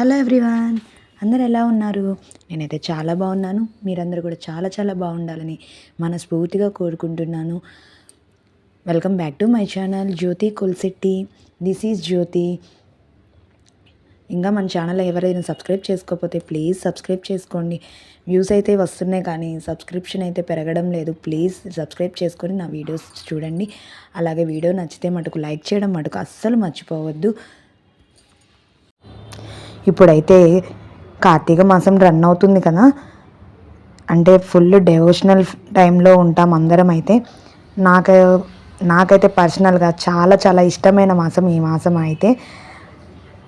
Hello everyone అందరు ఎలా ఉన్నారు? నేనైతే చాలా బాగున్నాను. మీరందరూ కూడా చాలా చాలా బాగుండాలని మనస్ఫూర్తిగా కోరుకుంటున్నాను. Welcome back to my channel Jyoti Kulshetti this is Jyoti ఇంకా మన ఛానల్ ఎవరైనా సబ్స్క్రైబ్ చేసుకోకపోతే ప్లీజ్ సబ్స్క్రైబ్ చేసుకోండి. వ్యూస్ అయితే వస్తున్నాయి కానీ సబ్స్క్రిప్షన్ అయితే పెరగడం లేదు. ప్లీజ్ సబ్స్క్రైబ్ చేసుకొని నా వీడియోస్ చూడండి. అలాగే వీడియో నచ్చితే మటుకు లైక్ చేయడం మటుకు అస్సలు మర్చిపోవద్దు. ఇప్పుడైతే కార్తీక మాసం రన్ అవుతుంది కదా. అంటే ఫుల్ డెవోషనల్ టైంలో ఉంటాం అందరం అయితే నాకు నాకైతే పర్సనల్గా చాలా చాలా ఇష్టమైన మాసం ఈ మాసం అయితే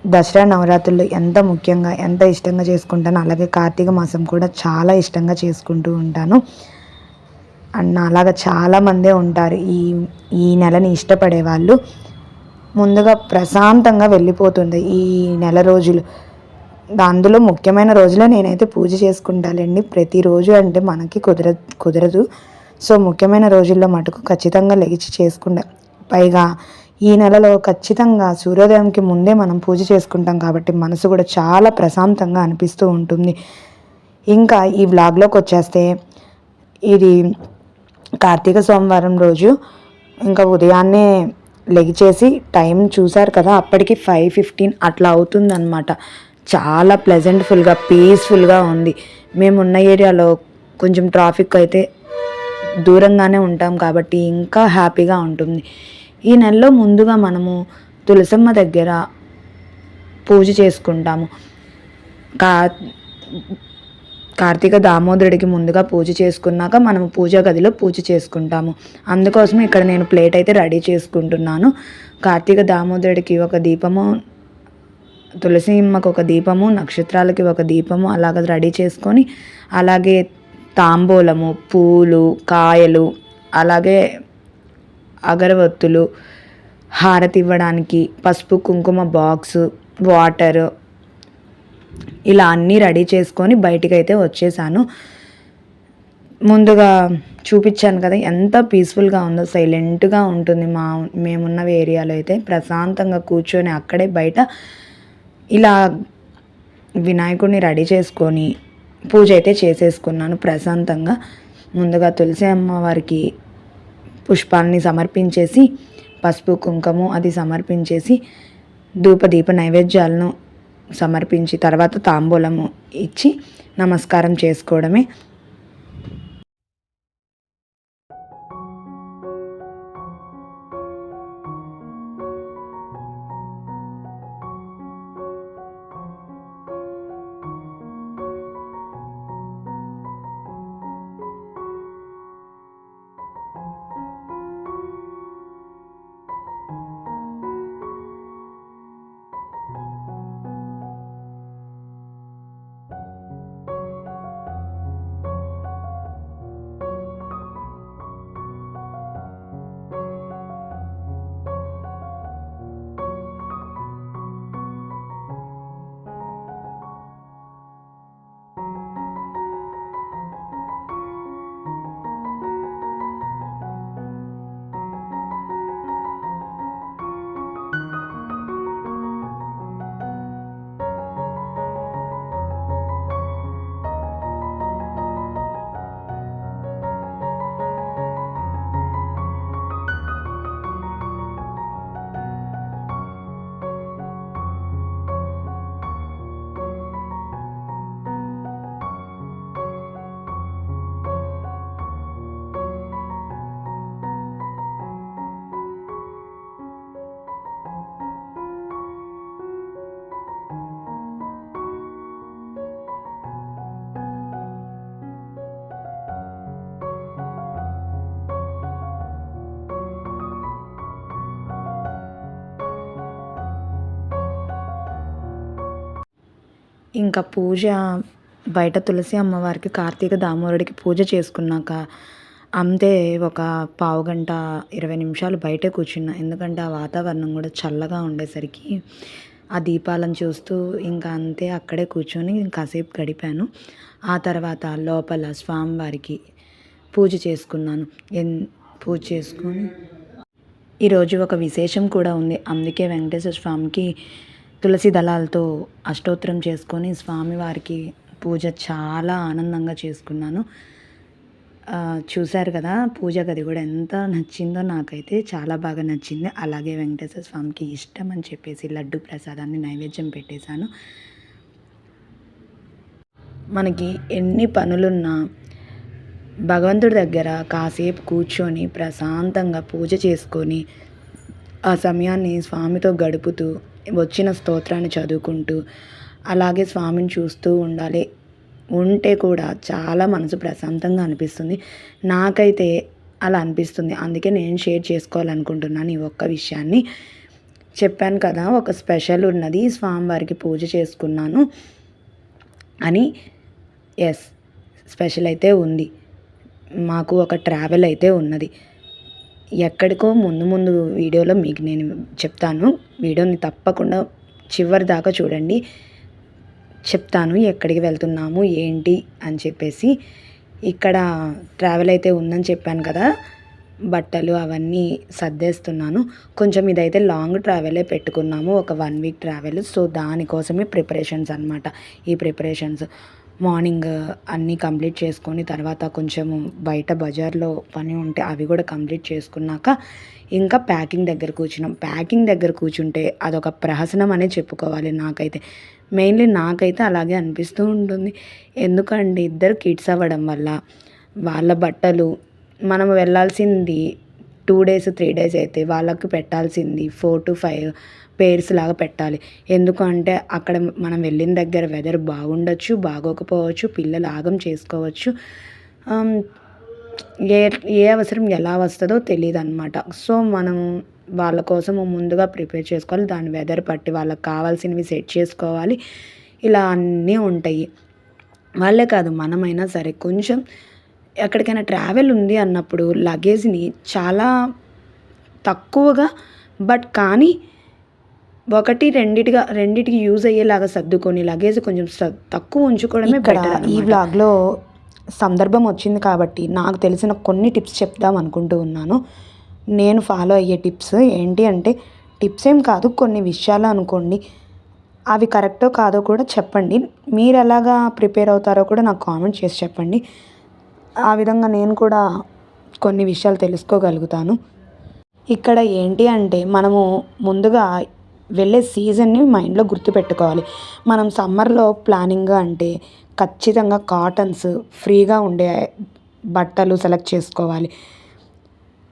దసరా నవరాత్రులు ఎంత ముఖ్యంగా ఎంత ఇష్టంగా చేసుకుంటాను అలాగే కార్తీక మాసం కూడా చాలా ఇష్టంగా చేసుకుంటూ ఉంటాను. అండ్ అలాగా చాలామందే ఉంటారు ఈ ఈ నెలని ఇష్టపడే వాళ్ళు. ముందుగా ప్రశాంతంగా వెళ్ళిపోతుంది ఈ నెల రోజులు. అందులో ముఖ్యమైన రోజులో నేనైతే పూజ చేసుకుంటానండి ప్రతిరోజు అంటే మనకి కుదర కుదరదు. సో ముఖ్యమైన రోజుల్లో మటుకు ఖచ్చితంగా లెగిచి చేసుకుంటాం. పైగా ఈ నెలలో ఖచ్చితంగా సూర్యోదయంకి ముందే మనం పూజ చేసుకుంటాం కాబట్టి మనసు కూడా చాలా ప్రశాంతంగా అనిపిస్తూ ఉంటుంది. ఇంకా ఈ వ్లాగ్లోకి వచ్చేస్తే ఇది కార్తీక సోమవారం రోజు. ఇంకా ఉదయాన్నే లెగిచేసి టైం చూసారు కదా అప్పటికి ఫైవ్ ఫిఫ్టీన్ అట్లా అవుతుందన్నమాట. చాలా ప్లెజెంట్ఫుల్గా పీస్ఫుల్గా ఉంది. మేము ఉన్న ఏరియాలో కొంచెం ట్రాఫిక్ అయితే దూరంగానే ఉంటాం కాబట్టి ఇంకా హ్యాపీగా ఉంటుంది. ఈ నెలలో ముందుగా మనము తులసమ్మ దగ్గర పూజ చేసుకుంటాము. కా కార్తీక దామోదరుడికి ముందుగా పూజ చేసుకున్నాక మనం పూజా గదిలో పూజ చేసుకుంటాము. అందుకోసం ఇక్కడ నేను ప్లేట్ అయితే రెడీ చేసుకుంటున్నాను. కార్తీక దామోదరుడికి ఒక దీపము తులసిమ్మకు ఒక దీపము నక్షత్రాలకి ఒక దీపము అలాగ రెడీ చేసుకొని అలాగే తాంబూలము పూలు కాయలు అలాగే అగరవత్తులు హారతి ఇవ్వడానికి పసుపు కుంకుమ బాక్సు వాటర్ ఇలా అన్నీ రెడీ చేసుకొని బయటికి అయితే వచ్చేసాను. ముందుగా చూపించాను కదా ఎంత పీస్ఫుల్గా ఉందో సైలెంట్గా ఉంటుంది మా మేమున్న ఏరియాలో అయితే. ప్రశాంతంగా కూర్చొని అక్కడే బయట ఇలా వినాయకుడిని రెడీ చేసుకొని పూజ అయితే చేసేసుకున్నాను ప్రశాంతంగా. ముందుగా తులసి అమ్మవారికి పుష్పాలని సమర్పించేసి పసుపు కుంకుమ అది సమర్పించేసి ధూపదీప నైవేద్యాలను సమర్పించి తర్వాత తాంబూలము ఇచ్చి నమస్కారం చేసుకోవడమే ఇంకా పూజ బయట తులసి అమ్మవారికి కార్తీక దామోదరుడికి పూజ చేసుకున్నాక అంతే ఒక పావు గంట ఇరవై నిమిషాలు బయటే కూర్చున్నా. ఎందుకంటే ఆ వాతావరణం కూడా చల్లగా ఉండేసరికి ఆ దీపాలను చూస్తూ ఇంకా అంతే అక్కడే కూర్చొని కాసేపు గడిపాను. ఆ తర్వాత లోపల స్వామివారికి పూజ చేసుకున్నాను. ఎన్ పూజ చేసుకొని ఈరోజు ఒక విశేషం కూడా ఉంది. అందుకే వెంకటేశ్వర స్వామికి తులసి దళాలతో అష్టోత్తరం చేసుకొని స్వామివారికి పూజ చాలా ఆనందంగా చేసుకున్నాను. చూశారు కదా పూజ గది కూడా ఎంత నచ్చిందో నాకైతే చాలా బాగా నచ్చింది. అలాగే వెంకటేశ్వర స్వామికి ఇష్టం అని చెప్పేసి లడ్డు ప్రసాదాన్ని నైవేద్యం పెట్టేశాను. మనకి ఎన్ని పనులున్నా భగవంతుడి దగ్గర కాసేపు కూర్చొని ప్రశాంతంగా పూజ చేసుకొని ఆ సమయాన్ని స్వామితో గడుపుతూ వచ్చిన స్తోత్రాన్ని చదువుకుంటూ అలాగే స్వామిని చూస్తూ ఉండాలి. ఉంటే కూడా చాలా మనసు ప్రశాంతంగా అనిపిస్తుంది. నాకైతే అలా అనిపిస్తుంది. అందుకే నేను షేర్ చేసుకోవాలనుకుంటున్నాను ఈ ఒక్క విషయాన్ని. చెప్పాను కదా ఒక స్పెషల్ ఉన్నది. స్వామివారికి పూజ చేసుకున్నాను అని. ఎస్ స్పెషల్ అయితే ఉంది. మాకు ఒక ట్రావెల్ అయితే ఉన్నది. ఎక్కడికో ముందు ముందు వీడియోలో మీకు నేను చెప్తాను. వీడియోని తప్పకుండా చివరి దాకా చూడండి. చెప్తాను ఎక్కడికి వెళ్తున్నాము ఏంటి అని చెప్పేసి. ఇక్కడ ట్రావెల్ అయితే ఉందని చెప్పాను కదా బట్టలు అవన్నీ సర్దేస్తున్నాను. కొంచెం ఇదైతే లాంగ్ ట్రావెలే పెట్టుకున్నాము ఒక వన్ వీక్ ట్రావెల్ సో దానికోసమే ప్రిపరేషన్స్ అనమాట ఈ ప్రిపరేషన్స్ మార్నింగ్ అన్నీ కంప్లీట్ చేసుకొని తర్వాత కొంచెం బయట బజార్లో పని ఉంటే అవి కూడా కంప్లీట్ చేసుకున్నాక ఇంకా ప్యాకింగ్ దగ్గర కూర్చున్నాం. ప్యాకింగ్ దగ్గర కూర్చుంటే అదొక ప్రహసనం అనే చెప్పుకోవాలి నాకైతే. మెయిన్లీ నాకైతే అలాగే అనిపిస్తూ ఉంటుంది. ఎందుకంటే ఇద్దరు కిడ్స్ అవ్వడం వల్ల వాళ్ళ బట్టలు మనం వెళ్ళాల్సింది టూ డేస్ త్రీ డేస్ అయితే వాళ్ళకి పెట్టాల్సింది ఫోర్ టు ఫైవ్ పేర్స్ లాగా పెట్టాలి. ఎందుకంటే అక్కడ మనం వెళ్ళిన దగ్గర వెదర్ బాగుండొచ్చు బాగోకపోవచ్చు పిల్లలు ఆగం చేసుకోవచ్చు. ఏ ఏ అవసరం ఎలా వస్తుందో తెలియదు అనమాట సో మనం వాళ్ళ కోసం ముందుగా ప్రిపేర్ చేసుకోవాలి. దాని వెదర్ పట్టి వాళ్ళకి కావాల్సినవి సెట్ చేసుకోవాలి. ఇలా అన్నీ ఉంటాయి. వాళ్ళే కాదు మనమైనా సరే కొంచెం ఎక్కడికైనా ట్రావెల్ ఉంది అన్నప్పుడు లగేజ్ని చాలా తక్కువగా బట్ కానీ ఒకటి రెండిటిగా రెండిటికి యూజ్ అయ్యేలాగా సర్దుకొని లగేజ్ కొంచెం తక్కువ ఉంచుకోవడమే ఇక్కడ బెటర్ ఈ వ్లాగ్లో సందర్భం వచ్చింది కాబట్టి నాకు తెలిసిన కొన్ని టిప్స్ చెప్దాం అనుకుంటూ ఉన్నాను. నేను ఫాలో అయ్యే టిప్స్ ఏంటి అంటే టిప్స్ ఏం కాదు కొన్ని విషయాలు అనుకోండి. అవి కరెక్టో కాదో కూడా చెప్పండి. మీరు ఎలాగా ప్రిపేర్ అవుతారో కూడా నాకు కామెంట్ చేసి చెప్పండి. ఆ విధంగా నేను కూడా కొన్ని విషయాలు తెలుసుకోగలుగుతాను. ఇక్కడ ఏంటి అంటే మనము ముందుగా వెళ్ళే సీజన్ని మైండ్లో గుర్తుపెట్టుకోవాలి. మనం సమ్మర్లో ప్లానింగ్ అంటే ఖచ్చితంగా కాటన్స్ ఫ్రీగా ఉండే బట్టలు సెలెక్ట్ చేసుకోవాలి.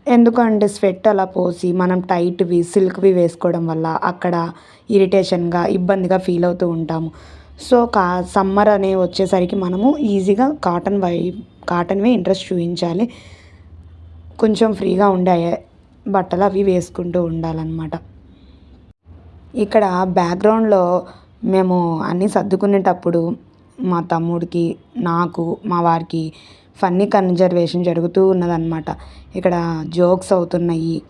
ఎందుకంటే స్వెట్ అలా పోసి మనం టైట్వి సిల్క్వి వేసుకోవడం వల్ల అక్కడ ఇరిటేషన్గా ఇబ్బందిగా ఫీల్ అవుతూ ఉంటాము. సో కా సమ్మర్ అనే వచ్చేసరికి మనము ఈజీగా కాటన్ వై కాటన్వే ఇంట్రెస్ట్ చూపించాలి. కొంచెం ఫ్రీగా ఉండే బట్టలు అవి వేసుకుంటూ ఉండాలన్నమాట. ఇక్కడ బ్యాక్గ్రౌండ్లో మేము అన్నీ సర్దుకునేటప్పుడు మా తమ్ముడికి నాకు మా వారికి ఫన్నీ కన్జర్వేషన్ జరుగుతూ ఉన్నదన్నమాట. ఇక్కడ జోక్స్ అవుతున్నాయి.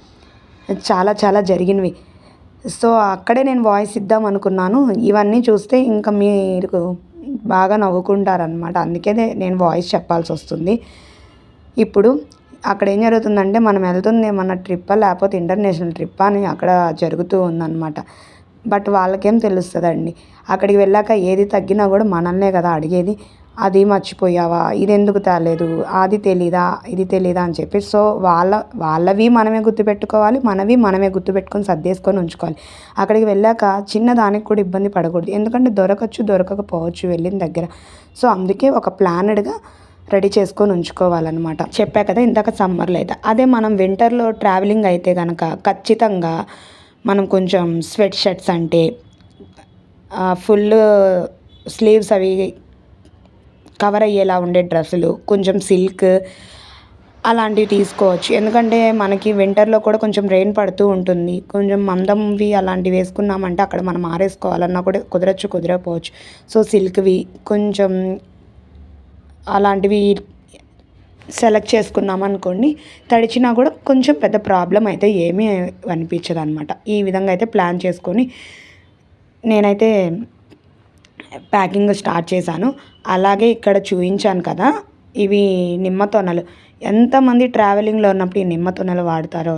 చాలా చాలా జరిగినవి. సో అక్కడే నేను వాయిస్ ఇద్దాం అనుకున్నాను. ఇవన్నీ చూస్తే ఇంకా మీరు బాగా నవ్వుకుంటారనమాట అందుకే నేను వాయిస్ చెప్పాల్సి వస్తుంది. ఇప్పుడు అక్కడ ఏం జరుగుతుందంటే మనం వెళ్తుంది ఏమన్నా ట్రిప్పా లేకపోతే ఇంటర్నేషనల్ ట్రిప్పా అని అక్కడ జరుగుతూ ఉందన్నమాట. బట్ వాళ్ళకేం తెలుస్తుందండి. అక్కడికి వెళ్ళాక ఏది తగ్గినా కూడా మనల్నే కదా అడిగేది. అది మర్చిపోయావా? ఇది ఎందుకు తేలేదు? అది తెలీదా? ఇది తెలీదా? అని చెప్పి సో వాళ్ళ వాళ్ళవి మనమే గుర్తుపెట్టుకోవాలి. మనవి మనమే గుర్తుపెట్టుకొని సర్దేసుకొని ఉంచుకోవాలి. అక్కడికి వెళ్ళాక చిన్న దానికి కూడా ఇబ్బంది పడకూడదు. ఎందుకంటే దొరకచ్చు దొరకకపోవచ్చు వెళ్ళిన దగ్గర. సో అందుకే ఒక ప్లానెడ్గా రెడీ చేసుకొని ఉంచుకోవాలన్నమాట. చెప్పా కదా ఇందాక సమ్మర్లో అయితే అదే మనం వింటర్లో ట్రావెలింగ్ అయితే కనుక ఖచ్చితంగా మనం కొంచెం స్వెట్ షర్ట్స్ అంటే ఫుల్ స్లీవ్స్ అవి కవర్ అయ్యేలా ఉండే డ్రెస్సులు కొంచెం సిల్క్ అలాంటివి తీసుకోవచ్చు. ఎందుకంటే మనకి వింటర్లో కూడా కొంచెం రెయిన్ పడుతూ ఉంటుంది. కొంచెం మందంవి అలాంటివి వేసుకున్నామంటే అక్కడ మనం ఆరేసుకోవాలన్నా కూడా కుదరచ్చు కుదరకపోవచ్చు సో సిల్క్వి కొంచెం అలాంటివి సెలెక్ట్ చేసుకున్నాం అనుకోండి తడిచినా కూడా కొంచెం పెద్ద ప్రాబ్లం అయితే ఏమీ అనిపించదు అనమాట ఈ విధంగా అయితే ప్లాన్ చేసుకొని నేనైతే ప్యాకింగ్ స్టార్ట్ చేశాను. అలాగే ఇక్కడ చూపించాను కదా ఇవి నిమ్మ తొనలు. ఎంతమంది ట్రావెలింగ్లో ఉన్నప్పుడు ఈ నిమ్మ తొనలు వాడతారో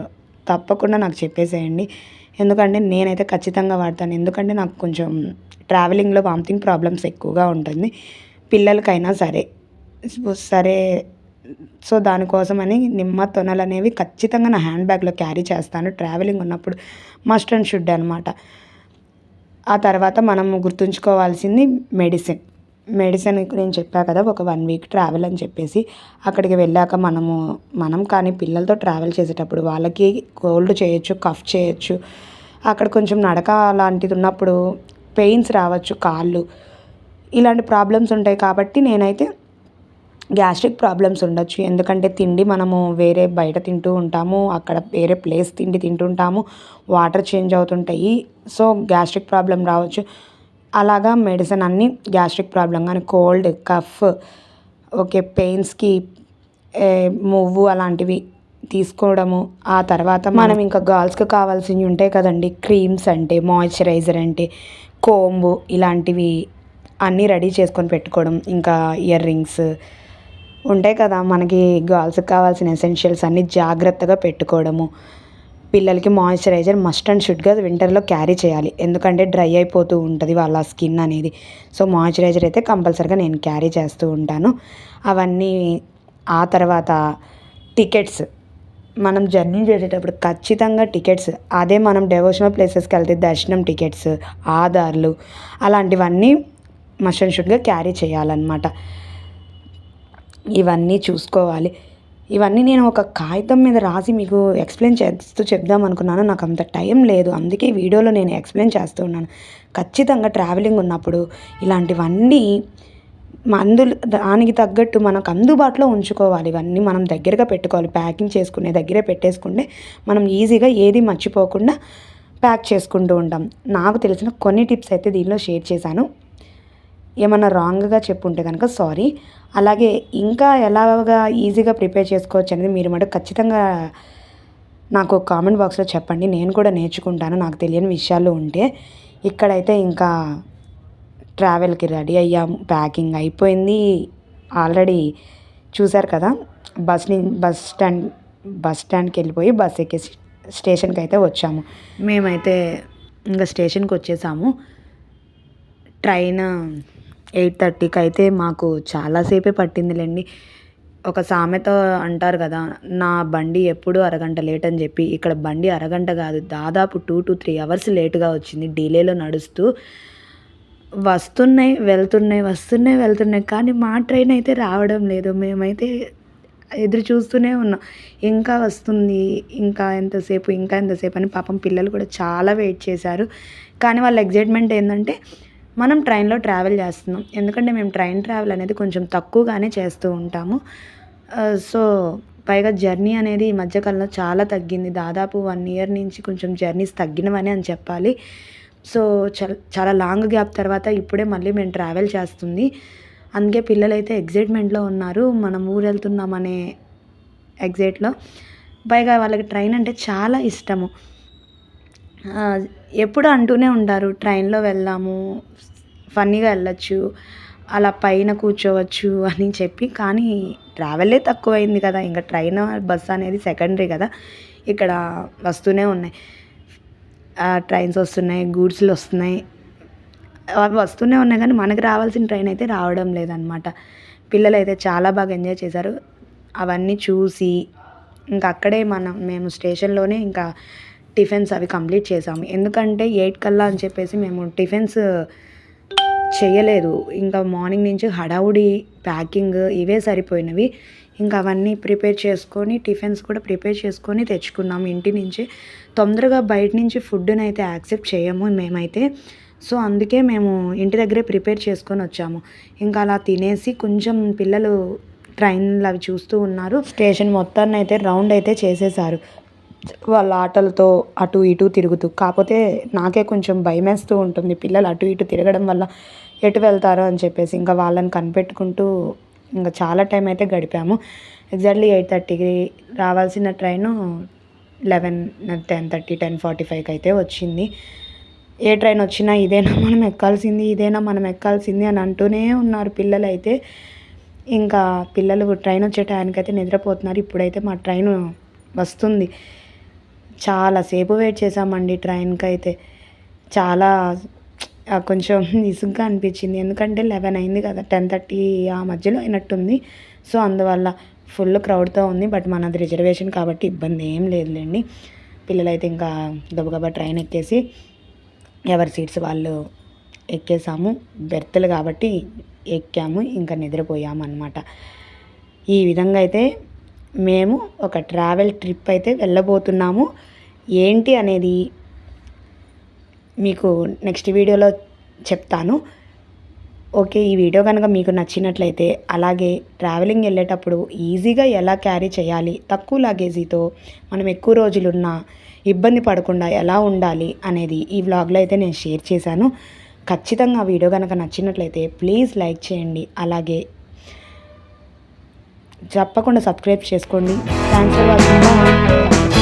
తప్పకుండా నాకు చెప్పేసేయండి. ఎందుకంటే నేనైతే ఖచ్చితంగా వాడతాను. ఎందుకంటే నాకు కొంచెం ట్రావెలింగ్లో వామిటింగ్ ప్రాబ్లమ్స్ ఎక్కువగా ఉంటుంది. పిల్లలకైనా సరే. సరే సో దానికోసమని నిమ్మ తొనలు అనేవి ఖచ్చితంగా నా హ్యాండ్ బ్యాగ్లో క్యారీ చేస్తాను. ట్రావెలింగ్ ఉన్నప్పుడు మస్ట్ అండ్ షుడ్ అనమాట ఆ తర్వాత మనం గుర్తుంచుకోవాల్సింది మెడిసిన్. మెడిసిన్ నేను చెప్పా కదా ఒక వన్ వీక్ ట్రావెల్ అని చెప్పేసి అక్కడికి వెళ్ళాక మనము మనం కానీ పిల్లలతో ట్రావెల్ చేసేటప్పుడు వాళ్ళకి కోల్డ్ చేయొచ్చు కఫ్ చేయొచ్చు అక్కడ కొంచెం నడక లాంటిది ఉన్నప్పుడు పెయిన్స్ రావచ్చు కాళ్ళు ఇలాంటి ప్రాబ్లమ్స్ ఉంటాయి కాబట్టి నేనైతే గ్యాస్ట్రిక్ ప్రాబ్లమ్స్ ఉండొచ్చు. ఎందుకంటే తిండి మనము వేరే బయట తింటూ ఉంటాము అక్కడ వేరే ప్లేస్ తిండి తింటుంటాము వాటర్ చేంజ్ అవుతుంటాయి. సో గ్యాస్ట్రిక్ ప్రాబ్లం రావచ్చు. అలాగా మెడిసిన్ అన్నీ గ్యాస్ట్రిక్ ప్రాబ్లం. కానీ కోల్డ్ కఫ్ ఓకే పెయిన్స్కి మూవ్ అలాంటివి తీసుకోవడము. ఆ తర్వాత మనం ఇంకా గర్ల్స్కి కావాల్సినవి ఉంటాయి కదండి. క్రీమ్స్ అంటే మాయిశ్చరైజర్ అంటే కోంబు ఇలాంటివి అన్నీ రెడీ చేసుకొని పెట్టుకోవడం. ఇంకా ఇయర్ రింగ్స్ ఉంటాయి కదా మనకి గర్ల్స్కి కావాల్సిన ఎసెన్షియల్స్ అన్నీ జాగ్రత్తగా పెట్టుకోవడము. పిల్లలకి మాయిశ్చరైజర్ మస్ట్ అండ్ షుడ్గా వింటర్లో క్యారీ చేయాలి. ఎందుకంటే డ్రై అయిపోతూ ఉంటుంది వాళ్ళ స్కిన్ అనేది. సో మాయిశ్చరైజర్ అయితే కంపల్సరీగా నేను క్యారీ చేస్తూ ఉంటాను. అవన్నీ ఆ తర్వాత టికెట్స్ మనం జర్నీ చేసేటప్పుడు ఖచ్చితంగా టికెట్స్ అదే మనం డెవోషనల్ ప్లేసెస్కి వెళ్తే దర్శనం టికెట్స్ ఆధార్లు అలాంటివన్నీ మస్ట్ అండ్ షుడ్గా క్యారీ చేయాలన్నమాట. ఇవన్నీ చూసుకోవాలి. ఇవన్నీ నేను ఒక కాగితం మీద రాసి మీకు ఎక్స్ప్లెయిన్ చేస్తూ చెప్దాం అనుకున్నాను నాకు అంత టైం లేదు. అందుకే వీడియోలో నేను ఎక్స్ప్లెయిన్ చేస్తూ ఉన్నాను. ఖచ్చితంగా ట్రావెలింగ్ ఉన్నప్పుడు ఇలాంటివన్నీ మందు దానికి తగ్గట్టు మనకు అందుబాటులో ఉంచుకోవాలి. ఇవన్నీ మనం దగ్గరగా పెట్టుకోవాలి. ప్యాకింగ్ చేసుకునే దగ్గరే పెట్టేసుకుంటే మనం ఈజీగా ఏది మర్చిపోకుండా ప్యాక్ చేసుకుంటూ ఉంటాం. నాకు తెలిసిన కొన్ని టిప్స్ అయితే దీనిలో షేర్ చేశాను. ఏమన్నా రాంగ్గా చెప్పుంటే కనుక సారీ అలాగే ఇంకా ఎలాగా ఈజీగా ప్రిపేర్ చేసుకోవచ్చు అనేది మీరు మటు ఖచ్చితంగా నాకు కామెంట్ బాక్స్లో చెప్పండి. నేను కూడా నేర్చుకుంటాను. నాకు తెలియని విషయాలు ఉంటే ఇక్కడైతే ఇంకా ట్రావెల్కి రెడీ అయ్యాము ప్యాకింగ్ అయిపోయింది. ఆల్రెడీ చూశారు కదా బస్ బస్ స్టాండ్ బస్ స్టాండ్కి వెళ్ళిపోయి బస్ ఎక్కి స్టేషన్కి అయితే వచ్చాము. మేమైతే ఇంకా స్టేషన్కి వచ్చేసాము. ట్రైన్ ఎయిట్ థర్టీకి అయితే మాకు చాలాసేపే పట్టిందిలేండి. ఒక సామెత అంటారు కదా నా బండి ఎప్పుడు అరగంట లేట్ అని చెప్పి. ఇక్కడ బండి అరగంట కాదు దాదాపు టూ టు త్రీ అవర్స్ లేట్గా వచ్చింది డిలేలో నడుస్తూ. వస్తున్నాయి వెళ్తున్నాయి వస్తున్నాయి వెళ్తున్నాయి కానీ మా ట్రైన్ అయితే రావడం లేదు. మేమైతే ఎదురు చూస్తూనే ఉన్నాం. ఇంకా వస్తుంది ఇంకా ఎంతసేపు ఇంకా ఎంతసేపు అని పాపం పిల్లలు కూడా చాలా వెయిట్ చేశారు. కానీ వాళ్ళ ఎగ్జైట్మెంట్ ఏంటంటే మనం ట్రైన్లో ట్రావెల్ చేస్తున్నాం. ఎందుకంటే మేము ట్రైన్ ట్రావెల్ అనేది కొంచెం తక్కువగానే చేస్తూ ఉంటాము. సో పైగా జర్నీ అనేది ఈ మధ్యకాలంలో చాలా తగ్గింది. దాదాపు వన్ ఇయర్ నుంచి కొంచెం జర్నీస్ తగ్గినవని అని చెప్పాలి. సో చాలా చాలా లాంగ్ గ్యాప్ తర్వాత ఇప్పుడే మళ్ళీ మేము ట్రావెల్ చేస్తుంది. అందుకే పిల్లలైతే ఎగ్జైట్మెంట్లో ఉన్నారు. మనం ఊరు వెళ్తున్నామనే ఎగ్జైట్లో. పైగా వాళ్ళకి ట్రైన్ అంటే చాలా ఇష్టము. ఎప్పుడు అంటూనే ఉంటారు ట్రైన్లో వెళ్దాము ఫన్నీగా వెళ్ళొచ్చు అలా పైన కూర్చోవచ్చు అని చెప్పి. కానీ ట్రావెలే తక్కువైంది కదా ఇంకా ట్రైన్ బస్ అనేది సెకండరీ కదా ఇక్కడ వస్తూనే ఉన్నాయి. ట్రైన్స్ వస్తున్నాయి గూడ్స్లు వస్తున్నాయి. అవి వస్తూనే ఉన్నాయి కానీ మనకి రావాల్సిన ట్రైన్ అయితే రావడం లేదనమాట. పిల్లలు అయితే చాలా బాగా ఎంజాయ్ చేశారు. అవన్నీ చూసి ఇంకా అక్కడే మనం మేము స్టేషన్లోనే ఇంకా టిఫిన్స్ అవి కంప్లీట్ చేసాము ఎందుకంటే ఎయిట్ కల్లా అని చెప్పేసి మేము టిఫిన్స్ చేయలేదు. ఇంకా మార్నింగ్ నుంచి హడావుడి ప్యాకింగ్ ఇవే సరిపోయినవి. ఇంకా అవన్నీ ప్రిపేర్ చేసుకొని టిఫిన్స్ కూడా ప్రిపేర్ చేసుకొని తెచ్చుకున్నాము. ఇంటి నుంచి తొందరగా బయట నుంచి ఫుడ్ని అయితే యాక్సెప్ట్ చేయము మేమైతే. సో అందుకే మేము ఇంటి దగ్గరే ప్రిపేర్ చేసుకొని వచ్చాము. ఇంకా అలా తినేసి కొంచెం పిల్లలు ట్రైన్లు అవి చూస్తూ ఉన్నారు. స్టేషన్ మొత్తాన్ని అయితే రౌండ్ అయితే చేసేసారు. వాళ్ళ ఆటలతో అటు ఇటు తిరుగుతూ కాకపోతే నాకే కొంచెం భయమేస్తూ ఉంటుంది పిల్లలు అటు ఇటు తిరగడం వల్ల ఎటు వెళ్తారో అని చెప్పేసి. ఇంకా వాళ్ళని కనిపెట్టుకుంటూ ఇంకా చాలా టైం అయితే గడిపాము. ఎగ్జాక్ట్లీ ఎయిట్ థర్టీకి రావాల్సిన train eleven ten thirty ten forty ఫైవ్కి అయితే వచ్చింది. ఏ ట్రైన్ వచ్చినా ఇదేనా మనం ఎక్కాల్సింది ఇదేనా మనం ఎక్కాల్సింది అని అంటూనే ఉన్నారు పిల్లలు అయితే ఇంకా పిల్లలు ట్రైన్ వచ్చే టైంకి అయితే నిద్రపోతున్నారు. ఇప్పుడైతే మా ట్రైన్ వస్తుంది. చాలాసేపు వెయిట్ చేసామండి ట్రైన్కి అయితే చాలా కొంచెం ఇసుగ్గా అనిపించింది. ఎందుకంటే లెవెన్ అయింది కదా టెన్ థర్టీ ఆ మధ్యలో అయినట్టుంది. సో అందువల్ల ఫుల్ క్రౌడ్తో ఉంది. బట్ మనది రిజర్వేషన్ కాబట్టి ఇబ్బంది ఏం లేదులేండి. పిల్లలైతే ఇంకా గబగబా ట్రైన్ ఎక్కేసి ఎవరి సీట్స్ వాళ్ళు ఎక్కేసాము. బెర్త్లు కాబట్టి ఎక్కాము. ఇంకా నిద్రపోయాము అనమాట ఈ విధంగా అయితే మేము ఒక ట్రావెల్ ట్రిప్ అయితే వెళ్ళబోతున్నాము. ఏంటి అనేది మీకు నెక్స్ట్ వీడియోలో చెప్తాను. ఓకే ఈ వీడియో కనుక మీకు నచ్చినట్లయితే అలాగే ట్రావెలింగ్ వెళ్ళేటప్పుడు ఈజీగా ఎలా క్యారీ చేయాలి తక్కువ లగేజీతో మనం ఎక్కువ రోజులున్న ఇబ్బంది పడకుండా ఎలా ఉండాలి అనేది ఈ వ్లాగ్లో అయితే నేను షేర్ చేశాను. ఖచ్చితంగా ఆ వీడియో కనుక నచ్చినట్లయితే ప్లీజ్ లైక్ చేయండి. అలాగే తప్పకుండా సబ్స్క్రైబ్ చేసుకోండి. Thanks for watching